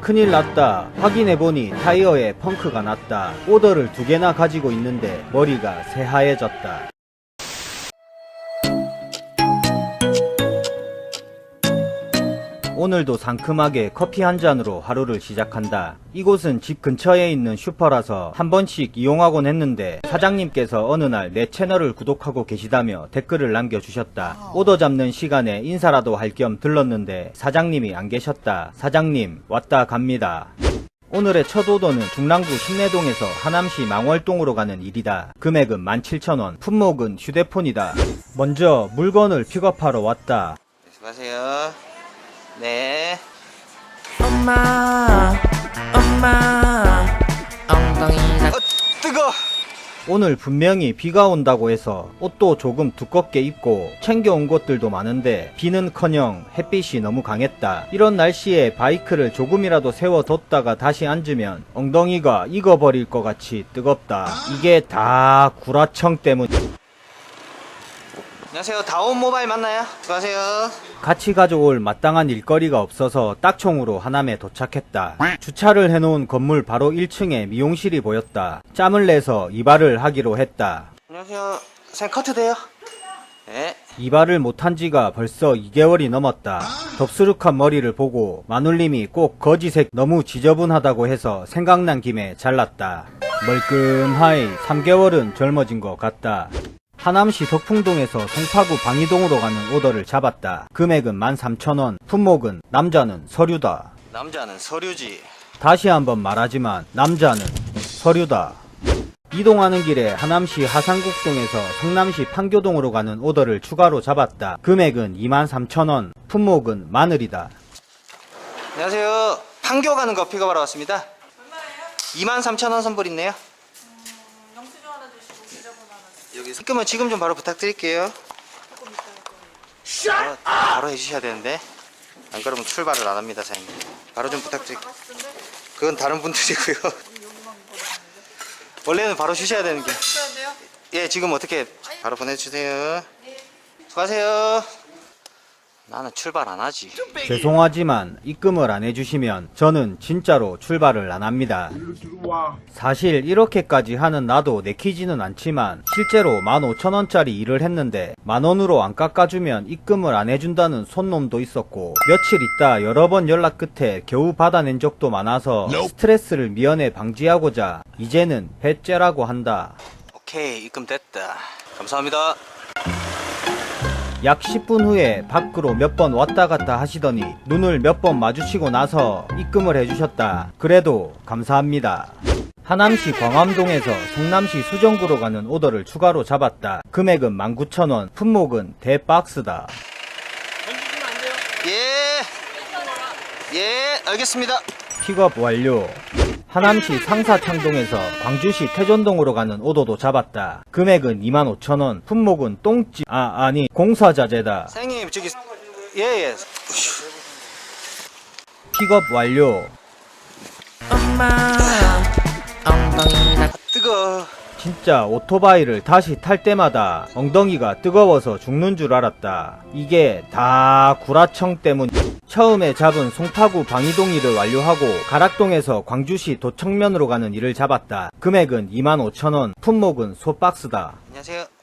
큰일 났다. 확인해보니 타이어에 펑크가 났다. 오더를 두 개나 가지고 있는데 머리가 새하얘졌다. 오늘도 상큼하게 커피 한 잔으로 하루를 시작한다. 이곳은 집 근처에 있는 슈퍼라서 한 번씩 이용하곤 했는데 사장님께서 어느 날 내 채널을 구독하고 계시다며 댓글을 남겨주셨다. 오더 잡는 시간에 인사라도 할 겸 들렀는데 사장님이 안 계셨다. 사장님 왔다 갑니다. 오늘의 첫 오더는 중랑구 신내동에서 하남시 망월동으로 가는 일이다. 금액은 17,000원, 품목은 휴대폰이다. 먼저 물건을 픽업하러 왔다. 수고하세요. 네. 엄마 엄마 엉덩이가 어, 뜨거. 오늘 분명히 비가 온다고 해서 옷도 조금 두껍게 입고 챙겨온 것들도 많은데 비는커녕 햇빛이 너무 강했다. 이런 날씨에 바이크를 조금이라도 세워뒀다가 다시 앉으면 엉덩이가 익어버릴 것 같이 뜨겁다. 이게 다 구라청 때문. 안녕하세요. 다온 모바일 맞나요? 수고하세요. 같이 가져올 마땅한 일거리가 없어서 딱총으로 하남에 도착했다. 주차를 해놓은 건물 바로 1층에 미용실이 보였다. 짬을 내서 이발을 하기로 했다. 안녕하세요. 선 커트 돼요? 네. 이발을 못한 지가 벌써 2개월이 넘었다. 덥수룩한 머리를 보고 마눌님이 꼭 거지색 너무 지저분하다고 해서 생각난 김에 잘랐다. 멀끔하이 3개월은 젊어진 것 같다. 하남시 덕풍동에서 송파구 방이동으로 가는 오더를 잡았다. 금액은 13,000원, 품목은 남자는 서류다. 남자는 서류지. 다시 한번 말하지만 남자는 서류다. 이동하는 길에 하남시 하산국동에서 성남시 판교동으로 가는 오더를 추가로 잡았다. 금액은 23,000원, 품목은 마늘이다. 안녕하세요. 판교 가는 거 픽업하러 왔습니다. 얼마예요? 23,000원 선불 있네요. 여기 입금은 지금 좀 바로 부탁드릴게요. 바로, 바로 해주셔야 되는데 안 그러면 출발을 안 합니다, 사장님. 바로 좀 부탁드릴게요. 그건 다른 분들이고요. 원래는 바로 주셔야 되는 게. 예, 지금 어떻게 바로 보내주세요. 수고하세요. 나는 출발 안 하지. 죄송하지만 입금을 안 해주시면 저는 진짜로 출발을 안 합니다. 사실 이렇게까지 하는 나도 내키지는 않지만 실제로 15,000원짜리 일을 했는데 만원으로 안 깎아주면 입금을 안 해준다는 손놈도 있었고 며칠 있다 여러 번 연락 끝에 겨우 받아낸 적도 많아서 스트레스를 미연에 방지하고자 이제는 배째라고 한다. 오케이, 입금 됐다. 감사합니다. 약 10분 후에 밖으로 몇 번 왔다 갔다 하시더니 눈을 몇 번 마주치고 나서 입금을 해주셨다. 그래도 감사합니다. 하남시 광암동에서 성남시 수정구로 가는 오더를 추가로 잡았다. 금액은 19,000원, 품목은 대박스다. 예. 예, 알겠습니다. 픽업 완료. 하남시 상사창동에서 광주시 태전동으로 가는 오도도 잡았다. 금액은 25,000원, 품목은 똥집, 아, 아니, 공사자재다. 사장님, 저기, 예, 예. 픽업 완료. 엄마 엉덩이가 뜨거. 진짜 오토바이를 다시 탈 때마다 엉덩이가 뜨거워서 죽는 줄 알았다. 이게 다 구라청 때문. 처음에 잡은 송파구 방이동 일을 완료하고 가락동에서 광주시 도청면으로 가는 일을 잡았다. 금액은 25,000원, 품목은 소박스다. 안녕하세요.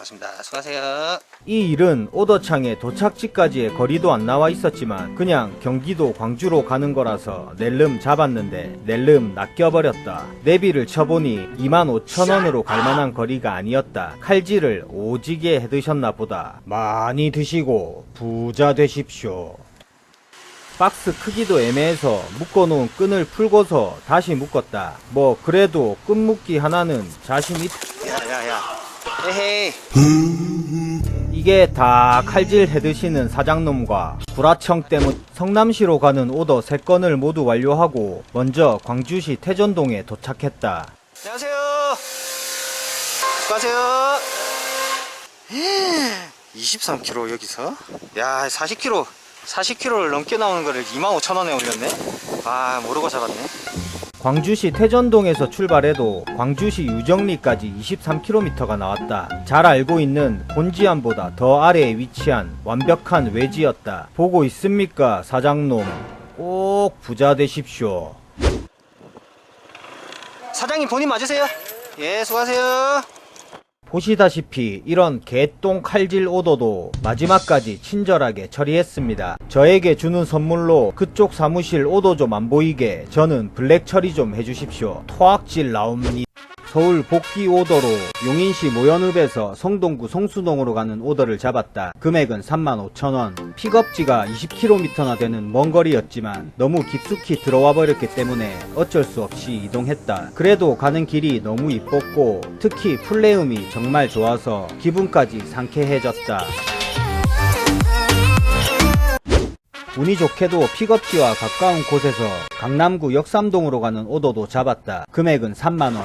네, 고맙습니다. 수고하세요. 이 일은 오더창에 도착지까지의 거리도 안 나와 있었지만 그냥 경기도 광주로 가는 거라서 낼름 잡았는데 낼름 낚여버렸다. 내비를 쳐보니 25,000원으로 갈 만한 거리가 아니었다. 칼질을 오지게 해드셨나 보다. 많이 드시고 부자 되십시오. 박스 크기도 애매해서 묶어놓은 끈을 풀고서 다시 묶었다. 뭐 그래도 끈 묶기 하나는 자신 있... 에헤이. 이게 다 칼질 해드시는 사장놈과 구라청 때문 성남시로 가는 오더 3건을 모두 완료하고 먼저 광주시 태전동에 도착했다. 안녕하세요. 수고하세요. 23kg 여기서? 야, 40kg. 40kg를 넘게 나오는 거를 25,000원에 올렸네. 아, 모르고 잡았네. 광주시 태전동에서 출발해도 광주시 유정리까지 23km가 나왔다. 잘 알고 있는 본지안보다 더 아래에 위치한 완벽한 외지였다. 보고 있습니까, 사장놈? 꼭 부자 되십시오. 사장님 본인 맞으세요? 예, 수고하세요. 보시다시피 이런 개똥 칼질 오더도 마지막까지 친절하게 처리했습니다. 저에게 주는 선물로 그쪽 사무실 오더 좀 안 보이게 저는 블랙 처리 좀 해주십시오. 토악질 나옵니다. 서울 복귀 오더로 용인시 모연읍에서 성동구 성수동으로 가는 오더를 잡았다. 금액은 35,000원. 픽업지가 20km나 되는 먼 거리였지만 너무 깊숙이 들어와 버렸기 때문에 어쩔 수 없이 이동했다. 그래도 가는 길이 너무 이뻤고 특히 플레음이 정말 좋아서 기분까지 상쾌해졌다. 운이 좋게도 픽업지와 가까운 곳에서 강남구 역삼동으로 가는 오더도 잡았다. 금액은 3만원.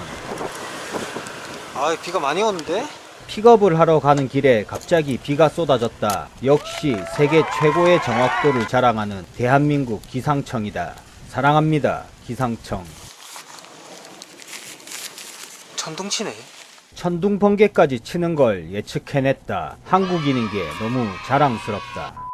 아, 비가 많이 오는데? 픽업을 하러 가는 길에 갑자기 비가 쏟아졌다. 역시 세계 최고의 정확도를 자랑하는 대한민국 기상청이다. 사랑합니다. 기상청. 천둥치네. 천둥 번개까지 치는 걸 예측해냈다. 한국인인 게 너무 자랑스럽다.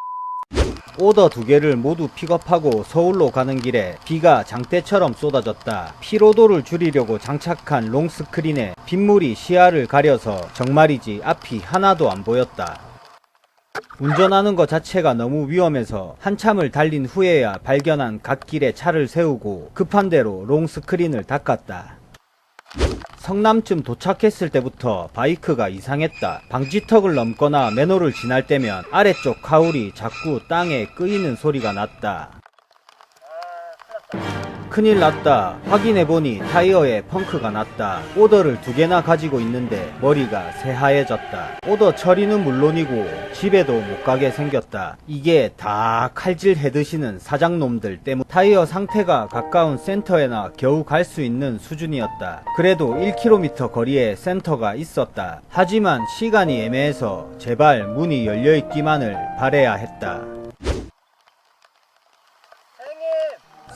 오더 두 개를 모두 픽업하고 서울로 가는 길에 비가 장대처럼 쏟아졌다. 피로도를 줄이려고 장착한 롱스크린에 빗물이 시야를 가려서 정말이지 앞이 하나도 안 보였다. 운전하는 것 자체가 너무 위험해서 한참을 달린 후에야 발견한 갓길에 차를 세우고 급한 대로 롱스크린을 닦았다. 성남쯤 도착했을 때부터 바이크가 이상했다. 방지턱을 넘거나 맨홀을 지날 때면 아래쪽 카울이 자꾸 땅에 끄이는 소리가 났다. 큰일 났다. 확인해보니 타이어에 펑크가 났다. 오더를 두 개나 가지고 있는데 머리가 새하얘졌다. 오더 처리는 물론이고 집에도 못 가게 생겼다. 이게 다 칼질 해 드시는 사장놈들 때문 타이어 상태가 가까운 센터에나 겨우 갈 수 있는 수준이었다. 그래도 1km 거리에 센터가 있었다. 하지만 시간이 애매해서 제발 문이 열려있기만을 바래야 했다.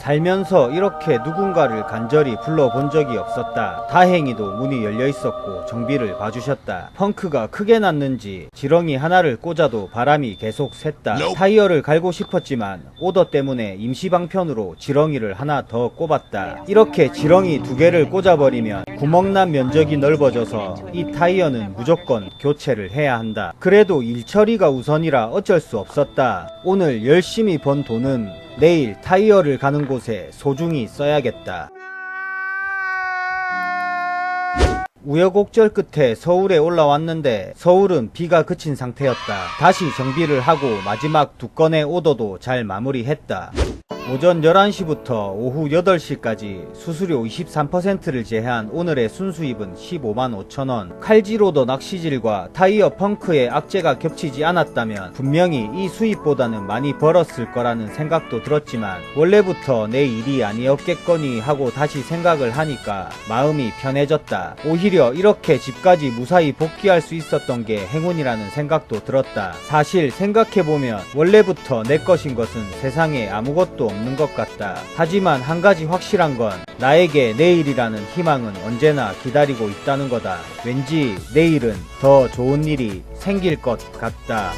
살면서 이렇게 누군가를 간절히 불러본 적이 없었다. 다행히도 문이 열려 있었고 정비를 봐주셨다. 펑크가 크게 났는지 지렁이 하나를 꽂아도 바람이 계속 샜다. 타이어를 갈고 싶었지만 오더 때문에 임시 방편으로 지렁이를 하나 더 꼽았다. 이렇게 지렁이 두 개를 꽂아버리면 구멍난 면적이 넓어져서 이 타이어는 무조건 교체를 해야 한다. 그래도 일 처리가 우선이라 어쩔 수 없었다. 오늘 열심히 번 돈은 내일 타이어를 가는 곳에 소중히 써야겠다. 우여곡절 끝에 서울에 올라왔는데 서울은 비가 그친 상태였다. 다시 정비를 하고 마지막 두 건의 오더도 잘 마무리했다. 오전 11시부터 오후 8시까지 수수료 23%를 제한 오늘의 순수입은 15만 5천원. 칼질오더 낚시질과 타이어 펑크의 악재가 겹치지 않았다면 분명히 이 수입보다는 많이 벌었을 거라는 생각도 들었지만 원래부터 내 일이 아니었겠거니 하고 다시 생각을 하니까 마음이 편해졌다. 오히려 이렇게 집까지 무사히 복귀할 수 있었던 게 행운이라는 생각도 들었다. 사실 생각해보면 원래부터 내 것인 것은 세상에 아무것도 없는 것 같다. 하지만 한 가지 확실한 건 나에게 내일이라는 희망은 언제나 기다리고 있다는 거다. 왠지 내일은 더 좋은 일이 생길 것 같다.